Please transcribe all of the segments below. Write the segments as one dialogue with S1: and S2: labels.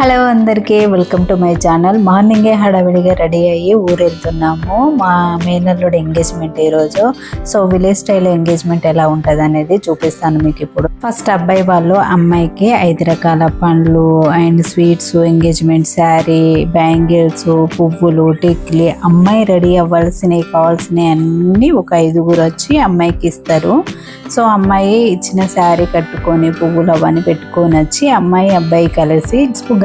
S1: Hello అందరికీ welcome to my channel. మార్నింగే హడావిడిగా రెడీ అయ్యి ఊరెళ్తున్నాము. మా మేనల్లుడి ఎంగేజ్మెంట్ ఈరోజు. సో విలేజ్ స్టైల్ ఎంగేజ్మెంట్ ఎలా ఉంటుంది అనేది చూపిస్తాను మీకు ఇప్పుడు. ఫస్ట్ అబ్బాయి వాళ్ళు అమ్మాయికి ఐదు రకాల పండ్లు and sweets engagement saree bangles పువ్వులు టిక్లీ అమ్మాయి రెడీ అవ్వాల్సినవి కావాల్సినవి అన్నీ ఒక ఐదుగురు వచ్చి అమ్మాయికి ఇస్తారు. సో అమ్మాయి ఇచ్చిన శారీ కట్టుకొని పువ్వులు అవన్నీ పెట్టుకొని వచ్చి అమ్మాయి అబ్బాయి కలిసి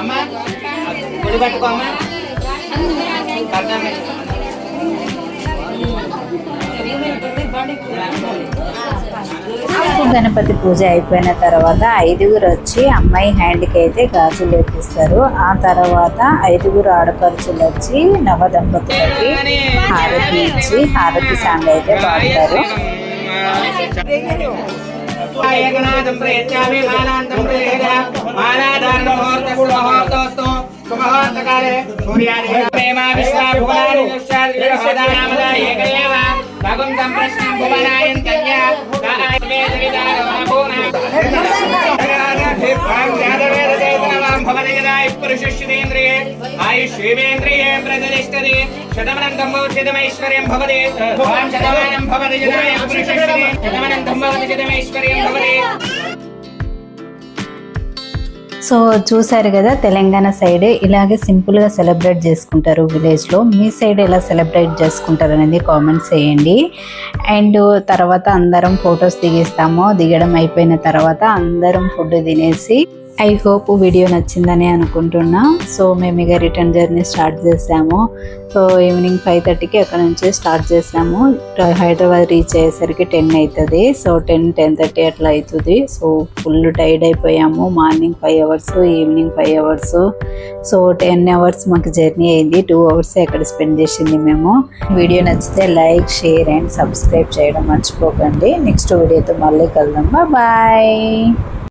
S2: అమ్మా గుడి పట్టుకో అమ్మా కర్ణమే
S1: గణపతి పూజ అయిపోయిన తర్వాత ఐదుగురు వచ్చి అమ్మాయి హ్యాండ్కి అయితే గాజులు ఎప్పిస్తారు ఆ తర్వాత ఐదుగురు ఆడపడుచులు వచ్చి నవ దంపతులకి హారతి ఇచ్చి హారతి సాంగ్ అయితే పాడతారు.
S2: ఏకనాథం ప్రయచ్చామి మాలాంతం ప్రతిష్టది. శతమనంతం శతమైశ్వర్యం భవతి. భవాన్ శతమానం భవతి జనాయ పురుషేంద్రియే శతమనంతం భవతి శతమైశ్వర్యం భవతి.
S1: సో చూసారు కదా తెలంగాణ సైడ్ ఇలాగే సింపుల్గా సెలబ్రేట్ చేసుకుంటారు విలేజ్లో. మీ సైడ్ ఎలా సెలబ్రేట్ చేసుకుంటారు అనేది కామెంట్స్ చేయండి. అండ్ తర్వాత అందరం ఫొటోస్ దిగేస్తాము. దిగడం అయిపోయిన తర్వాత అందరం ఫుడ్ తినేసి ఐ హోప్ వీడియో నచ్చిందని అనుకుంటున్నా. సో మేము ఇక రిటర్న్ జర్నీ స్టార్ట్ చేసాము. సో ఈవినింగ్ ఫైవ్ థర్టీకి అక్కడ నుంచి స్టార్ట్ చేసాము. హైదరాబాద్ రీచ్ అయ్యేసరికి టెన్ అవుతుంది సో టెన్ టెన్ థర్టీ అట్లా అవుతుంది సో ఫుల్ టైర్డ్ అయిపోయాము. Morning five hours evening five hours so ten hours మాకు జర్నీ అయింది. టూ అవర్స్ అక్కడ స్పెండ్ చేసింది మేము. వీడియో నచ్చితే లైక్ షేర్ అండ్ సబ్స్క్రైబ్ చేయడం మర్చిపోకండి. నెక్స్ట్ వీడియోతో మళ్ళీ కలుద్దాం. బాయ్